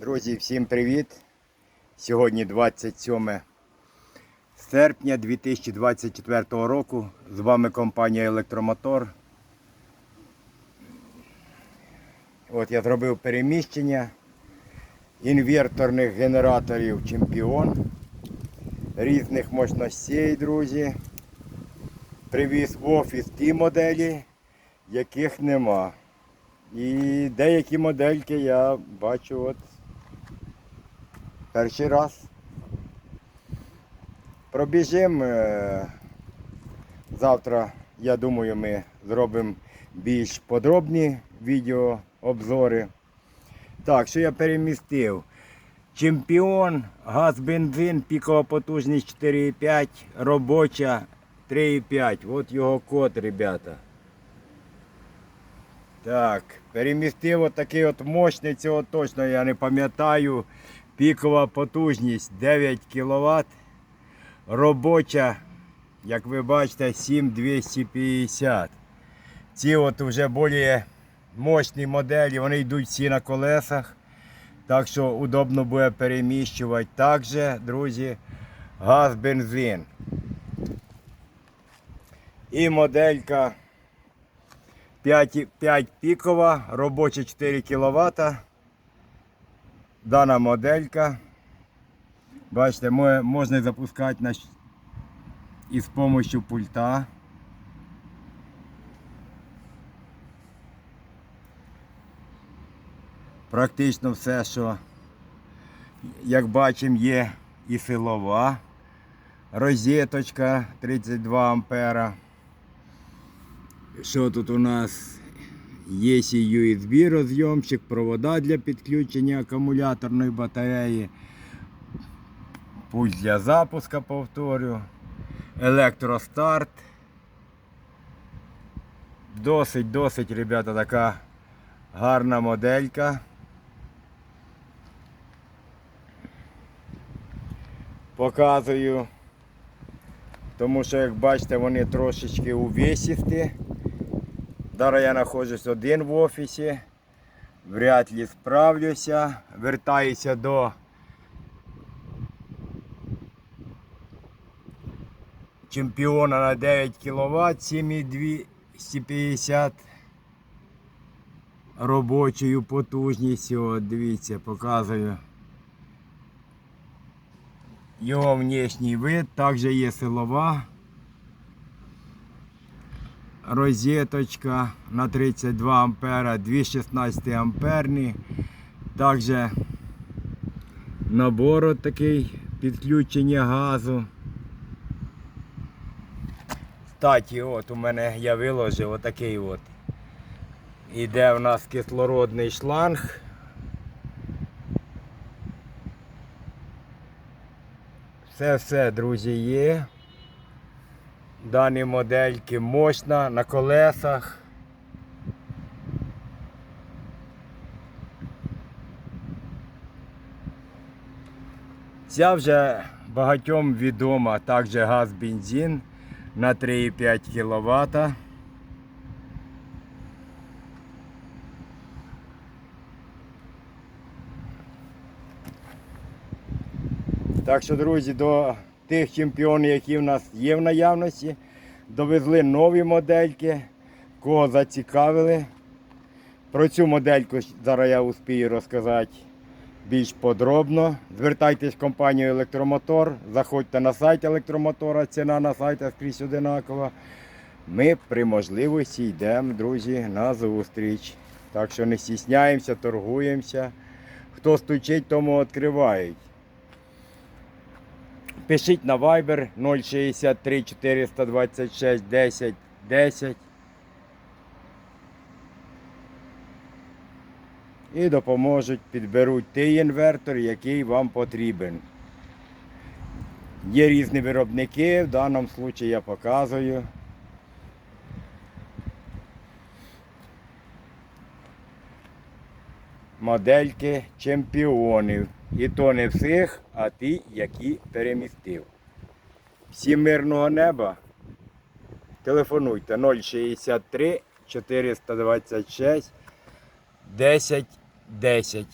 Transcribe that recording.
Друзі, всім привіт! Сьогодні 27 серпня 2024 року. З вами компанія Електромотор. От я зробив переміщення інверторних генераторів Чемпіон різних мощностей, друзі. Привіз в офіс ті моделі, яких нема. І деякі модельки я бачу от перший раз. Пробіжимо. е, Завтра, я думаю, ми зробимо більш подробні відеообзори. Так, що я перемістив? Чемпіон, газ, бензин, пікова потужність 4,5, робоча 3,5. От його код, ребята. Так, перемістив отакий от мощний, цього точно я не пам'ятаю. Пікова потужність 9 кВт. Робоча, як ви бачите, 7250. Ці от вже більш мощні моделі, вони йдуть всі на колесах. Так що удобно буде переміщувати. Також, друзі, газ, бензин. І моделька 5, 5 пікова, робоча 4 кВт. Дана моделька. Бачите, можна запускати на, щ- і з допомогою пульта. Практично все, що, як бачимо, є і силова, розеточка 32 ампера. Що тут у нас? Є і USB розйомчик, провода для підключення акумуляторної батареї, пульт для запуска, повторю, електростарт. Досить, досить, ребята, така гарна моделька. Показую, тому що, як бачите, вони трошечки увесісті. Зараз я знаходжусь один в офісі. Вряд ли справлюся. Вертаюся до чемпіона на 9 кВт, 7250 робочою потужністю. От дивіться, показую. Його внешній вид, також є силова розеточка на 32 ампера, дві 16 амперні. Також набор такий підключення газу. Кстати, от у мене я виложив отакий от. Іде в нас кислородний шланг. Все-все, друзі, є. Дані модельки мощна на колесах. Ця вже багатьом відома, також газ бензин на 3,5 кВт. Так що, друзі, до тих чемпіонів, які в нас є в наявності, довезли нові модельки, кого зацікавили. Про цю модельку зараз я успію розказати більш подробно. Звертайтесь в компанію Електромотор, заходьте на сайт електромотора, ціна на сайті скрізь одинакова. Ми при можливості йдемо, друзі, на зустріч. Так що не стісняємося, торгуємося. Хто стучить, тому відкривають. Пишіть на Viber 063 426 10 10. І допоможуть, підберуть той інвертор, який вам потрібен. Є різні виробники, в даному випадку я показую. Модельки чемпіонів. І то не всіх, а ті, які перемістив. Всім мирного неба. Телефонуйте 063 426 10 10.